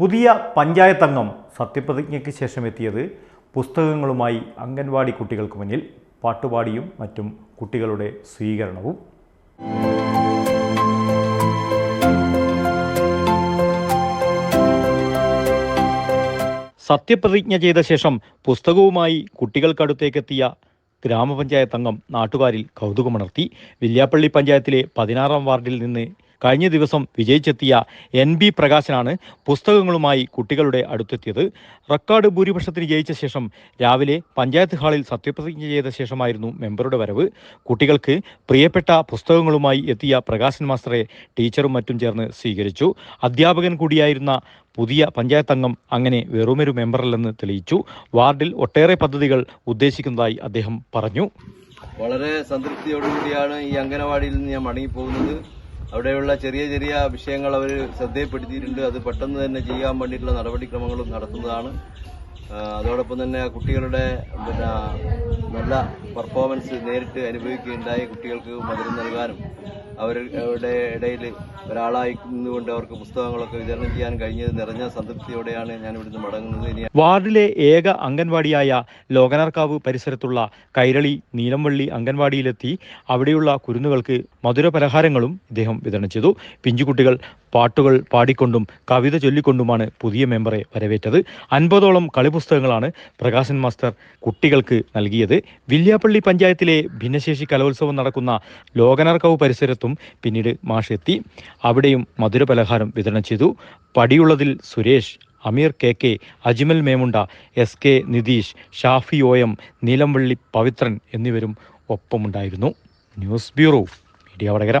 പുതിയ പഞ്ചായത്ത് അംഗം സത്യപ്രതിജ്ഞയ്ക്ക് ശേഷം എത്തിയത് പുസ്തകങ്ങളുമായി അംഗൻവാടി കുട്ടികൾക്ക് മുന്നിൽ പാട്ടുപാടിയും മറ്റും കുട്ടികളുടെ സ്വീകരണവും. സത്യപ്രതിജ്ഞ ചെയ്ത ശേഷം പുസ്തകവുമായി കുട്ടികൾക്കടുത്തേക്കെത്തിയ ഗ്രാമപഞ്ചായത്ത് അംഗം നാട്ടുകാരിൽ കൗതുകമുണർത്തി. വില്യാപ്പള്ളി പഞ്ചായത്തിലെ പതിനാറാം വാർഡിൽ നിന്ന് കഴിഞ്ഞ ദിവസം വിജയിച്ചെത്തിയ എൻ ബി പ്രകാശനാണ് പുസ്തകങ്ങളുമായി കുട്ടികളുടെ അടുത്തെത്തിയത്. റെക്കോർഡ് ഭൂരിപക്ഷത്തിന് ജയിച്ച ശേഷം രാവിലെ പഞ്ചായത്ത് ഹാളിൽ സത്യപ്രതിജ്ഞ ചെയ്ത ശേഷമായിരുന്നു മെമ്പറുടെ വരവ്. കുട്ടികൾക്ക് പ്രിയപ്പെട്ട പുസ്തകങ്ങളുമായി എത്തിയ പ്രകാശൻ മാസ്റ്ററെ ടീച്ചറും മറ്റും ചേർന്ന് സ്വീകരിച്ചു. അധ്യാപകൻ കൂടിയായിരുന്ന പുതിയ പഞ്ചായത്ത് അംഗം അങ്ങനെ വെറുമൊരു മെമ്പറല്ലെന്ന് തെളിയിച്ചു. വാർഡിൽ ഒട്ടേറെ പദ്ധതികൾ ഉദ്ദേശിക്കുന്നതായി അദ്ദേഹം പറഞ്ഞു. വളരെ സംതൃപ്തിയോടുകൂടിയാണ് ഈ അംഗനവാടിയിൽ നിന്ന് ഞാൻ മടങ്ങിപ്പോകുന്നത്. അവിടെയുള്ള ചെറിയ ചെറിയ വിഷയങ്ങൾ അവർ ശ്രദ്ധയിൽപ്പെടുത്തിയിട്ടുണ്ട്. അത് പെട്ടെന്ന് തന്നെ ചെയ്യാൻ വേണ്ടിയിട്ടുള്ള നടപടിക്രമങ്ങളും നടത്തുന്നതാണ്. അതോടൊപ്പം തന്നെ കുട്ടികളുടെ പിന്നെ നല്ല പെർഫോമൻസ് നേരിട്ട് അനുഭവിക്കുകയുണ്ടായി. കുട്ടികൾക്ക് മധുരം നൽകാനും അവരുടെ ഇടയിൽ ഒരാളായി നിന്നുകൊണ്ട് അവർക്ക് പുസ്തകങ്ങളൊക്കെ വിതരണം ചെയ്യാൻ കഴിഞ്ഞത് നിറഞ്ഞ സംതൃപ്തിയോടെയാണ് ഞാൻ ഇവിടുന്ന് മടങ്ങുന്നത്. ഇനി വാർഡിലെ ഏക അംഗൻവാടിയായ ലോകനാർക്കാവ് പരിസരത്തുള്ള കൈരളി നീലംവള്ളി അംഗൻവാടിയിലെത്തി. അവിടെയുള്ള കുരുന്നുകൾക്ക് മധുര പലഹാരങ്ങളും ഇദ്ദേഹം വിതരണം ചെയ്തു. പിഞ്ചുകുട്ടികൾ പാട്ടുകൾ പാടിക്കൊണ്ടും കവിത ചൊല്ലിക്കൊണ്ടുമാണ് പുതിയ മെമ്പറെ വരവേറ്റത്. അൻപതോളം കളിപുസ്തകങ്ങളാണ് പ്രകാശൻ മാസ്റ്റർ കുട്ടികൾക്ക് നൽകിയത്. വില്യാപ്പള്ളി പഞ്ചായത്തിലെ ഭിന്നശേഷി കലോത്സവം നടക്കുന്ന ലോകനാർക്കാവ് പരിസരത്തും പിന്നീട് മാഷ് എത്തി അവിടെയും മധുര പലഹാരം വിതരണം ചെയ്തു. പടിയുള്ളതിൽ Suresh Ameer K K Ajmal Memunda S K Nitish Shafi O M Neelamvalli Pavithran എന്നിവരും ഒപ്പമുണ്ടായിരുന്നു. News bureau media Vadakara.